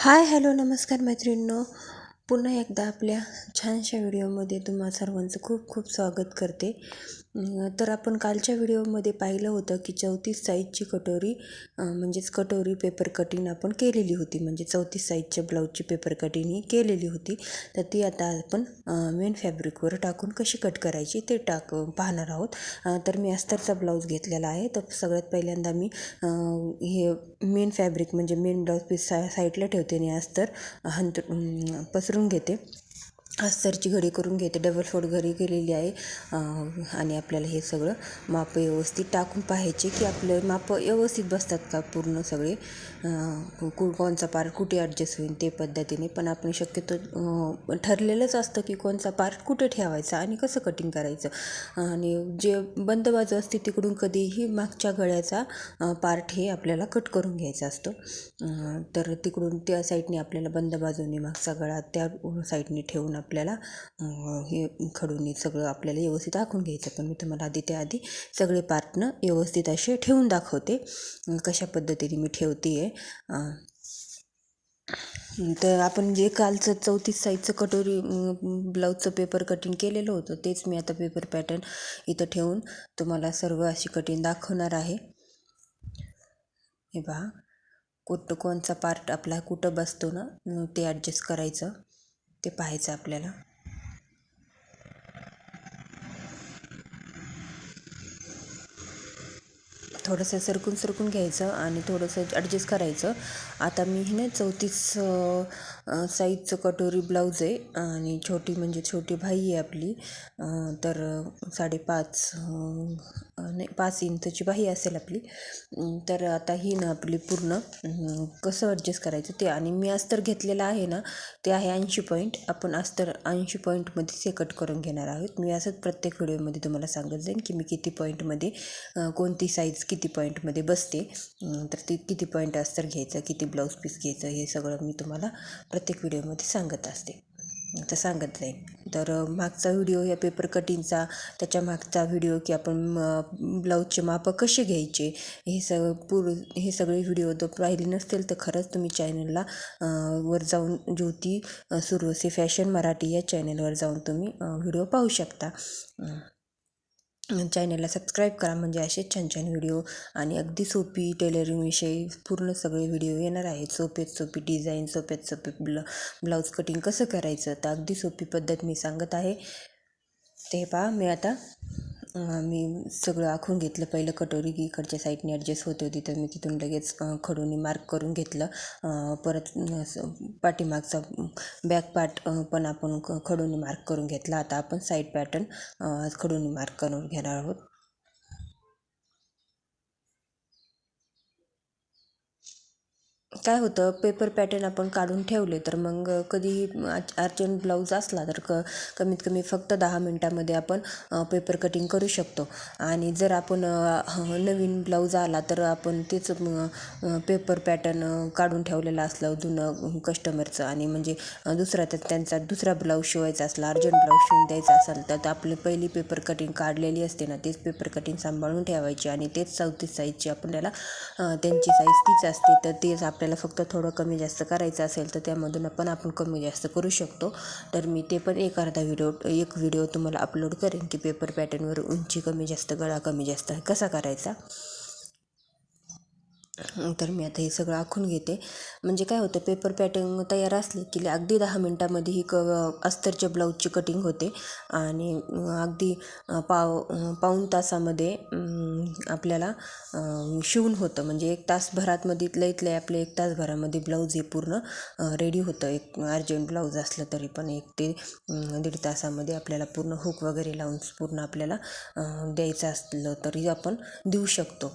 Hi hello नमस्कार मैत्रिणींनो. पुन्हा एकदा आपल्या छानशा व्हिडिओमध्ये तुम्हा सर्वांचं खूप खूप स्वागत करते. तर आपण कालच्या व्हिडिओमध्ये पाहिलं होतं की चौतीस साईजची कटोरी म्हणजेच कटोरी पेपर कटिंग आपण केलेली होती. म्हणजे चौतीस साईजच्या ब्लाऊजची पेपर कटिंग ही केलेली होती. तर ती आता आपण मेन फॅब्रिकवर टाकून कशी कट करायची ते टाक पाहणार आहोत. तर मी अस्तरचा ब्लाऊज घेतलेला आहे. तर सगळ्यात पहिल्यांदा मी हे मेन फॅब्रिक म्हणजे मेन ब्लाऊज पीस सा साईडला ठेवते आणि अस्तर हंत पसरून घेते. अस्तरची घडी करून घेते. डबल फोड घडी केलेली आहे. आणि आपल्याला हे सगळं माप व्यवस्थित टाकून पाहायचे की आपले माप व्यवस्थित बसतात का पूर्ण सगळे. कु कोणचा पार्ट कुठे ॲडजस्ट होईल ते पद्धतीने. पण आपण शक्यतो ठरलेलंच असतं की कोणचा पार्ट कुठे ठेवायचा आणि कसं कटिंग करायचं. आणि जे बंद बाजू असते तिकडून कधीही मागच्या गळ्याचा पार्ट हे आपल्याला कट करून घ्यायचा असतो. तर तिकडून त्या साईडने आपल्याला बंद बाजूने मागचा गळा त्या साईडने ठेवून आपल्याला हे खडून सगळं आपल्याला व्यवस्थित आखून घ्यायचं. पण मी तुम्हाला आधी त्याआधी सगळे पार्टनं व्यवस्थित असे ठेवून दाखवते. कशा पद्धतीने मी ठेवते आहे तर आपण जे कालचं चौतीस साईजचं कटोरी ब्लाऊजचं पेपर कटिंग केलेलं होतं तेच मी आता पेपर पॅटर्न इथं ठेवून तुम्हाला सर्व अशी कटिंग दाखवणार आहे. हे पहा कुठं कोणचा पार्ट आपला कुठं बसतो ना ते ॲडजस्ट करायचं. ते पाहायचं आपल्याला. थोडंसं सरकून सरकून घ्यायचं आणि थोडंसं ॲडजस्ट करायचं. आता मी हे ना चौतीस साईजचं कटोरी ब्लाऊज आहे आणि छोटी म्हणजे छोटी भाई आहे आपली. तर साडेपाच नाही पाच इंचची बाही असेल आपली. तर आता ही ना आपली पूर्ण कसं ॲडजस्ट करायचं ते आणि मी अस्तर घेतलेलं आहे ना ते आहे ऐंशी पॉईंट आपण अस्तर ऐंशी पॉईंटमध्येच हे कट करून घेणार आहोत. मी असंच प्रत्येक व्हिडिओमध्ये तुम्हाला सांगत जाईन की मी किती पॉईंटमध्ये कोणती साईज किती पॉईंटमध्ये बसते. तर ती किती पॉईंट अस्तर घ्यायचं किती ब्लाऊज पीस घ्यायचं हे सगळं मी तुम्हाला प्रत्येक व्हिडिओमध्ये सांगत असते. तर सांगत जाईन तर मागचा व्हिडिओ या पेपर कटिंगचा त्याच्या मागचा व्हिडिओ की आपण ब्लाऊजचे मापं कसे घ्यायचे हे सगळं पूर हे सगळे व्हिडिओ जर पाहिले नसतील तर खरंच तुम्ही चॅनलला वर जाऊन ज्योती सुरवसे फॅशन मराठी या चॅनलवर जाऊन तुम्ही व्हिडिओ पाहू शकता. चॅनलला सबस्क्राईब करा. म्हणजे असेच छान छान व्हिडिओ आणि अगदी सोपी टेलरिंगविषयी पूर्ण सगळे व्हिडिओ येणार आहेत. सोप्यात सोपी डिझाईन सोप्यात सोपी ब्ल ब्लाऊज कटिंग कसं करायचं? तर अगदी सोपी पद्धत मी सांगत आहे. ते पहा मी आता मी सगळं आखून घेतलं. पहिलं कटोरी की इकडच्या साईडने ॲडजस्ट होते होती तर मी तिथून लगेच अं, खडूनी मार्क करून घेतलं. परत असं पाठीमागचा बॅक पार्ट पण आपण ख खडूनी मार्क करून घेतला. आता आपण साईड पॅटर्न खडूनी मार्क करून घेणार आहोत. काय होतं पेपर पॅटर्न आपण काढून ठेवले तर मग कधीही अर्जंट ब्लाऊज असला तर क कमीत कमी फक्त दहा मिनटामध्ये आपण पेपर कटिंग करू शकतो. आणि जर आपण नवीन ब्लाऊज आला तर आपण तेच पेपर पॅटर्न काढून ठेवलेलं असलं जुनं कस्टमरचं आणि म्हणजे दुसरा तर त्यांचा दुसरा ब्लाऊज शिवायचा असला अर्जंट ब्लाऊज शिवून द्यायचा असेल तर आपली पहिली पेपर कटिंग काढलेली असते ना तेच पेपर कटिंग सांभाळून ठेवायची. आणि तेच चौतीस साईजची आपण त्याला त्यांची साईज तीच असते तर तेच आपण आपल्याला फक्त थोडं कमी जास्त करायचं असेल तर त्यामधून पण आपण कमी जास्त करू शकतो. तर मी ते पण एक अर्धा व्हिडिओ एक व्हिडिओ तुम्हाला अपलोड करेन की पेपर पॅटर्नवर उंची कमी जास्त गळा कमी जास्त कसा करायचा? तर मी आता हे सगळं आखून घेते. म्हणजे काय होतं पेपर पॅटर्न तयार असले की अगदी दहा मिनटामध्ये ही क अस्तरच्या ब्लाऊजची कटिंग होते. आणि अगदी पाव पाऊण तासामध्ये आपल्याला शिवून होतं. म्हणजे एक तासभरातमध्ये इथलं इथले आपले एक तासभरामध्ये ब्लाऊज हे पूर्ण रेडी होतं. एक अर्जंट ब्लाऊज असलं तरी पण एक ते दीड तासामध्ये आपल्याला पूर्ण हुक वगैरे लावून पूर्ण आपल्याला द्यायचं असलं तरी आपण देऊ शकतो.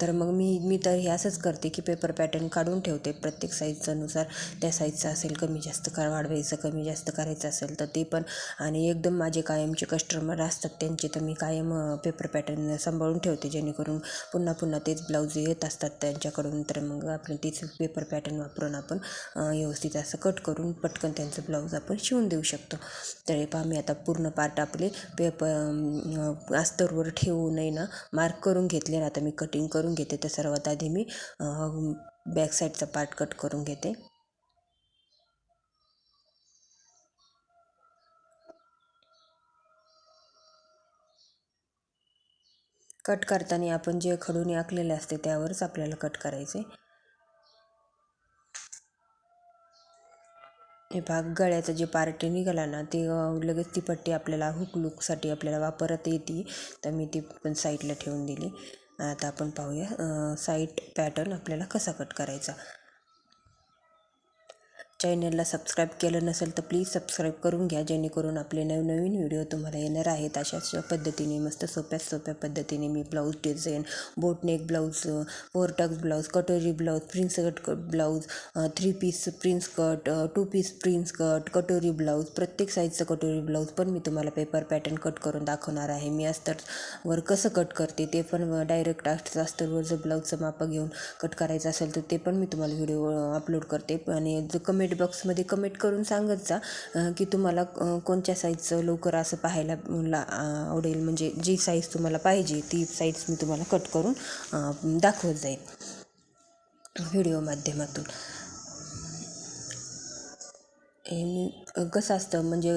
तर मग मी मी तर हे असंच करते की पेपर पॅटर्न काढून ठेवते प्रत्येक साईजच्यानुसार त्या साईजचं असेल कमी जास्त का वाढवायचं कमी जास्त करायचं असेल तर ते पण. आणि एकदम माझे कायमचे कस्टमर असतात त्यांचे तर मी कायम पेपर पॅटर्न सांभाळून ठेवते. जेणेकरून पुन्हा पुन्हा तेच ब्लाऊज येत असतात त्यांच्याकडून. तर मग आपण तेच पेपर पॅटर्न वापरून आपण व्यवस्थित असं कट करून पटकन त्यांचं ब्लाऊज आपण शिवून देऊ शकतो. तर हे पहा मी आता पूर्ण पार्ट आपले पेपर अस्तरवर ठेवू नये ना. मार्क करून घेतले ना आता मी कटिंग करून घेते. तर सर्वात आधी मी बॅक साईडचा पार्ट कट करून घेते. कट करताना आपण जे खडूने आखलेले असते त्यावरच आपल्याला कट करायचे. हे भाग गळ्याचं जे पार्टी निघाला ना ते लगेच ती पट्टी आपल्याला हुक लुकसाठी आपल्याला वापरत येते. तर मी ती पण साईडला ठेवून दिली. आता आपण पाहूया साईड पॅटर्न आपल्याला कसा कट करायचा. चॅनलला सबस्क्राईब केलं नसेल तर प्लीज सबस्क्राईब करून घ्या जेणेकरून आपले नवनवीन व्हिडिओ तुम्हाला येणार आहेत अशाच पद्धतीने मस्त सोप्या सोप्या पद्धतीने. मी blouse design boatneck blouse four tucks blouse कटोरी blouse prince cut blouse three piece prince cut two piece prince cut कटोरी ब्लाऊज प्रत्येक साईजचं कटोरी ब्लाऊज पण मी तुम्हाला पेपर पॅटर्न कट करून दाखवणार आहे. मी अस्तरवर कसं कट करते ते पण डायरेक्ट अस्तरवर जर ब्लाऊजचं मापं घेऊन कट करायचं असेल तर ते पण मी तुम्हाला व्हिडिओ अपलोड करते. आणि जो कमेंट कमेंट बॉक्समध्ये कमेंट करून सांगत जा की तुम्हाला कोणत्या साईजचं लवकर असं पाहायला ला आवडेल. म्हणजे जी साईज तुम्हाला पाहिजे ती साईज मी तुम्हाला कट करून दाखवत जाईल व्हिडिओ माध्यमातून. हे मी कसं असतं म्हणजे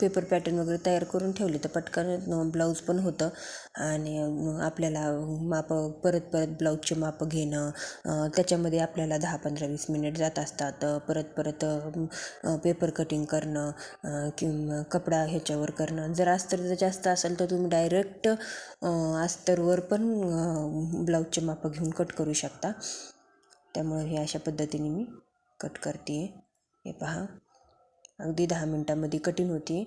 पेपर पॅटर्न वगैरे तयार करून ठेवले तर पटकन ब्लाऊज पण होतं. आणि आपल्याला मापं परत परत ब्लाऊजचे मापं घेणं त्याच्यामध्ये आपल्याला दहा पंधरा वीस मिनिट जात असतात. परत परत पेपर कटिंग करणं किंवा कपडा ह्याच्यावर करणं. जर अस्तर जर जास्त असेल तर तुम्ही डायरेक्ट अस्तरवर पण ब्लाऊजचे मापं घेऊन कट करू शकता. त्यामुळे हे अशा पद्धतीने मी कट करते आहे हे पहा. अगदी दहा मिनटामध्ये कटिंग होती.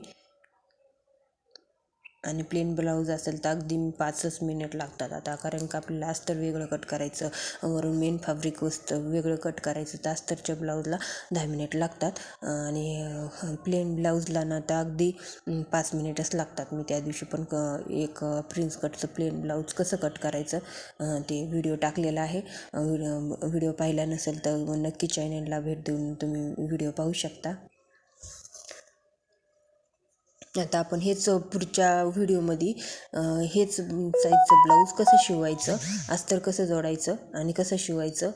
आणि प्लेन ब्लाऊज असेल तर अगदी पाचच मिनिट लागतात आता. कारण का आपल्याला अस्तर वेगळं कट करायचं. वरून मेन फॅब्रिक वस्त वेगळं कट करायचं. तर अस्तरच्या ब्लाऊजला दहा मिनिट लागतात. आणि प्लेन ब्लाऊजला ना तर अगदी पाच मिनिटच लागतात. मी त्या दिवशी पण क एक प्रिन्स कटचं प्लेन ब्लाऊज कसं कट करायचं ते व्हिडिओ टाकलेला आहे. व्हिडिओ पाहिला नसेल तर नक्की चॅनलला भेट देऊन तुम्ही व्हिडिओ पाहू शकता. आता आपण हेच पुढच्या व्हिडिओमध्ये हेच साईजचं ब्लाऊज कसं शिवायचं अस्तर कसं जोडायचं आणि कसं शिवायचं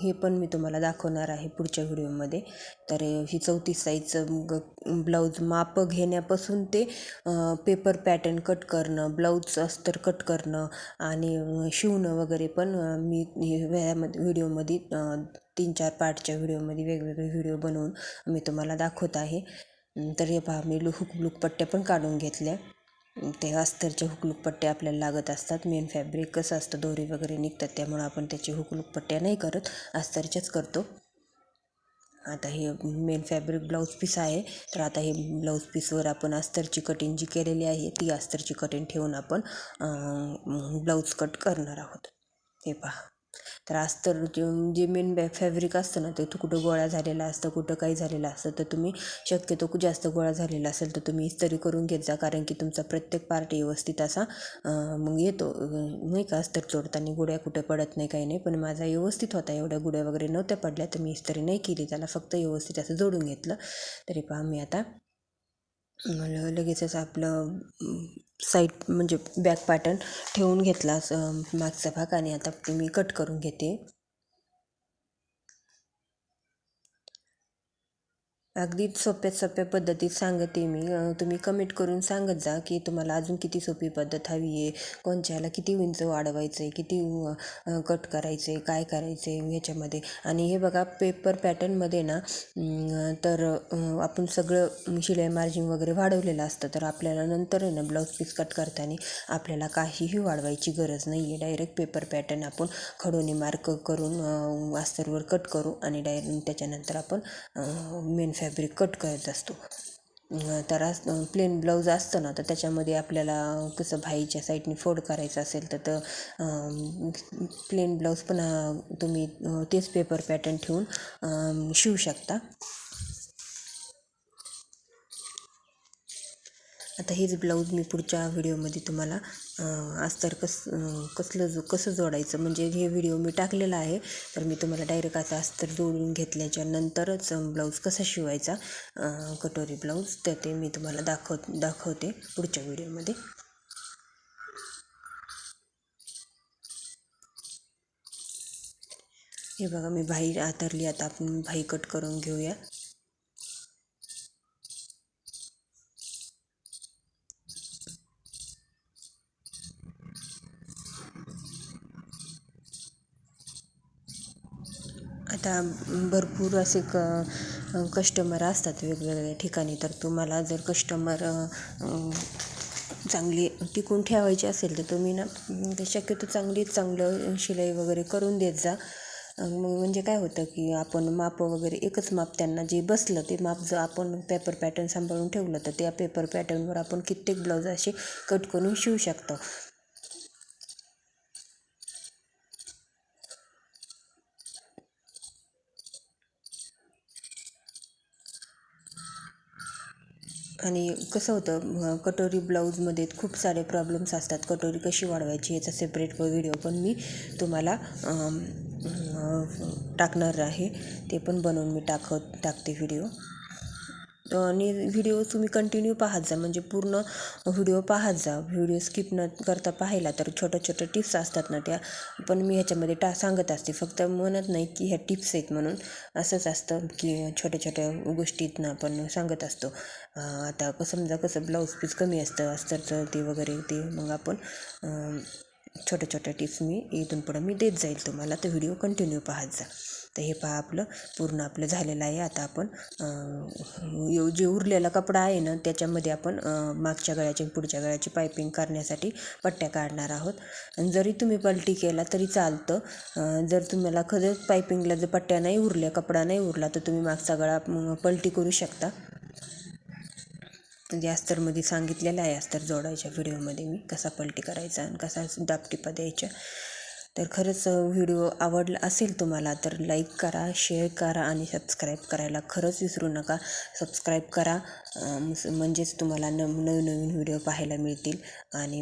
हे पण मी तुम्हाला दाखवणार आहे पुढच्या व्हिडिओमध्ये. तर ही चौतीस साईजचं ग ब्लाऊज मापं घेण्यापासून ते पेपर पॅटर्न कट करणं ब्लाऊज अस्तर कट करणं आणि शिवणं वगैरे पण मी वेळामध्ये व्हिडिओमध्ये तीन चार पार्टच्या व्हिडिओमध्ये वेगवेगळे व्हिडिओ बनवून मी तुम्हाला दाखवत आहे. तर हे पहा मी हुकलूक पट्ट्या पण काढून घेतल्या. ते अस्तरच्या हुकलूक पट्ट्या आपल्याला लागत असतात. मेन फॅब्रिक कसं असतं दोरी वगैरे निघतात त्यामुळं आपण त्याची हुकलूक पट्ट्या नाही करत अस्तरच्याच करतो. आता हे मेन फॅब्रिक ब्लाऊज पीस आहे. तर आता हे ब्लाऊज पीसवर आपण अस्तरची कटिंग जी केलेली आहे ती अस्तरची कटिंग ठेवून आपण ब्लाऊज कट करणार आहोत. हे पहा. तर अस्तर जे मेन बॅ फॅब्रिक असतं ना ते कुठं गोळा झालेला असतं कुठं काही झालेलं असतं तर तुम्ही शक्यतो जास्त गोळा झालेला असेल तर तुम्ही इस्त्री करून घेत जा कारण की तुमचा प्रत्येक पार्ट व्यवस्थित असा मग येतो. नाही का? अस्तर चोडताना गुड्या कुठे पडत नाही काही नाही पण माझा व्यवस्थित होता. एवढ्या गुड्या वगैरे नव्हत्या पडल्या तर मी इस्त्री नाही केली. त्याला फक्त व्यवस्थित असं जोडून घेतलं. तरी पहा मी आता लगेचच आपलं साईड म्हणजे बॅक पॅटर्न ठेवून घेतला मागचा भाग. आणि आता मी कट करून घेते. अगदी सोप्या सोप्या पद्धतीत सांगते मी. तुम्ही कमेंट करून सांगत जा की तुम्हाला अजून किती सोपी पद्धत हवी आहे कोणच्याला किती उंच वाढवायचं आहे किती कट करायचं आहे काय करायचं आहे ह्याच्यामध्ये. आणि हे बघा पेपर पॅटर्नमध्ये ना तर आपण सगळं शिलाई मार्जिन वगैरे वाढवलेलं असतं तर आपल्याला नंतर आहे ना ब्लाऊज पीस कट करताना आपल्याला काहीही वाढवायची गरज नाही आहे डायरेक्ट पेपर पॅटर्न आपण खडोने मार्क करून अस्तरवर कट करू आणि डायरेक्ट त्याच्यानंतर आपण मेन फॅब्रिक कट करत असतो. तर प्लेन ब्लाऊज असतं ना तर त्याच्यामध्ये आपल्याला कसं भाईच्या साईडने फोड करायचं असेल तर तर प्लेन ब्लाऊज पण तुम्ही तेच पेपर पॅटर्न ठेवून शिवू शकता. आता हेच ब्लाऊज मी पुढच्या व्हिडिओमध्ये तुम्हाला अस्तर कस कसलं जो कसं जोडायचं म्हणजे हे व्हिडिओ मी टाकलेला आहे तर मी तुम्हाला डायरेक्ट आता अस्तर जोडून घेतल्याच्या नंतरच ब्लाऊज कसा शिवायचा कटोरी ब्लाऊज तर ते मी तुम्हाला दाखव दाखवते पुढच्या व्हिडिओमध्ये. हे बघा मी भाई आतरली आता आपण भाई कट करून घेऊया. आता भरपूर असे क कस्टमर असतात वेगवेगळ्या ठिकाणी. तर तुम्हाला जर कस्टमर चांगली टिकून ठेवायची असेल तर तुम्ही ना शक्यतो चांगलीच चांगलं शिलाई वगैरे करून देत जा. मग म्हणजे काय होतं की आपण माप वगैरे एकच माप त्यांना जे बसलं ते माप जर आपण पेपर पॅटर्न सांभाळून ठेवलं तर त्या पेपर पॅटर्नवर आपण कित्येक ब्लाऊज असे कट करून शिवू शकतो. आणि कसं होतं कटोरी ब्लाऊजमध्ये खूप सारे प्रॉब्लेम्स असतात. कटोरी कशी वाढवायची याचा सेपरेट व्हिडिओ पण मी तुम्हाला टाकणार आहे. ते पण बनवून मी टाकत टाकते व्हिडिओ आणि व्हिडिओ तुम्ही कंटिन्यू पाहत जा. म्हणजे पूर्ण व्हिडिओ पाहत जा. व्हिडिओ स्किप न करता पाहिला तर छोट्या छोट्या टिप्स असतात ना त्या. पण मी ह्याच्यामध्ये टा सांगत असते. फक्त म्हणत नाही की ह्या टिप्स आहेत म्हणून. असंच असतं की छोट्या छोट्या गोष्टीतनं आपण सांगत असतो. आता समजा कसं ब्लाऊज पीस कमी असतं अस्तरचं ते वगैरे ते मग आपण छोट्या छोट्या टिप्स मी इथून पुढं मी देत जाईल तुम्हाला. तर व्हिडिओ कंटिन्यू पाहत जा. तर हे पहा आपलं पूर्ण आपलं झालेलं आहे. आता आपण जे उरलेला कपडा आहे ना त्याच्यामध्ये आपण मागच्या गळ्याची पुढच्या गळ्याची पायपिंग करण्यासाठी पट्ट्या काढणार आहोत. आणि जरी तुम्ही पलटी केला तरी चालतं. जर तुम्हाला खरंच पायपिंगला जर पट्ट्या नाही उरल्या कपडा नाही उरला तर तुम्ही मागचा गळा पलटी करू शकता. म्हणजे अस्तरमध्ये सांगितलेलं आहे अस्तर जोडायच्या व्हिडिओमध्ये मी कसा पलटी करायचा आणि कसा दापटिपा द्यायच्या तर खरंच व्हिडिओ आवडला असेल तुम्हाला तर लाईक करा शेअर करा आणि सबस्क्राईब करायला खरंच विसरू नका. सबस्क्राईब करा म्हणजेच तुम्हाला न नवीन नवीन व्हिडिओ पाहायला मिळतील आणि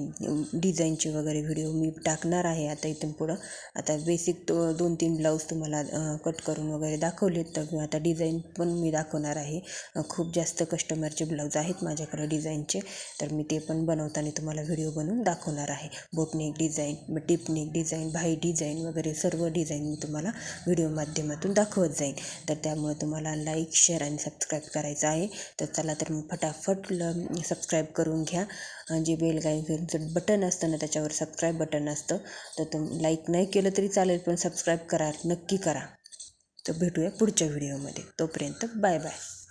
डिझाईनचे वगैरे व्हिडिओ मी टाकणार आहे आता इथून पुढं. आता बेसिक तो दोन तीन ब्लाऊज तुम्हाला कट करून वगैरे दाखवलेत तर आता डिझाईन पण मी दाखवणार आहे. खूप जास्त कस्टमरचे ब्लाऊज आहेत माझ्याकडे डिझाईनचे तर मी ते पण बनवताना तुम्हाला व्हिडिओ बनवून दाखवणार आहे. बोटनेक डिझाईन टिपनेक डिझाईन काही डिझाईन वगैरे सर्व डिझाईन मी तुम्हाला व्हिडिओ माध्यमातून दाखवत जाईन. तर त्यामुळे तुम्हाला लाईक शेअर आणि सबस्क्राईब करायचं आहे. तर चला तर मग फटाफट सबस्क्राईब करून घ्या. जे बेलगाईचं बटन असतं ना त्याच्यावर सबस्क्राईब बटन असतं. तर तुम लाईक नाही केलं तरी चालेल पण सबस्क्राईब करा नक्की करा. तर भेटूया पुढच्या व्हिडिओमध्ये. तोपर्यंत बाय बाय.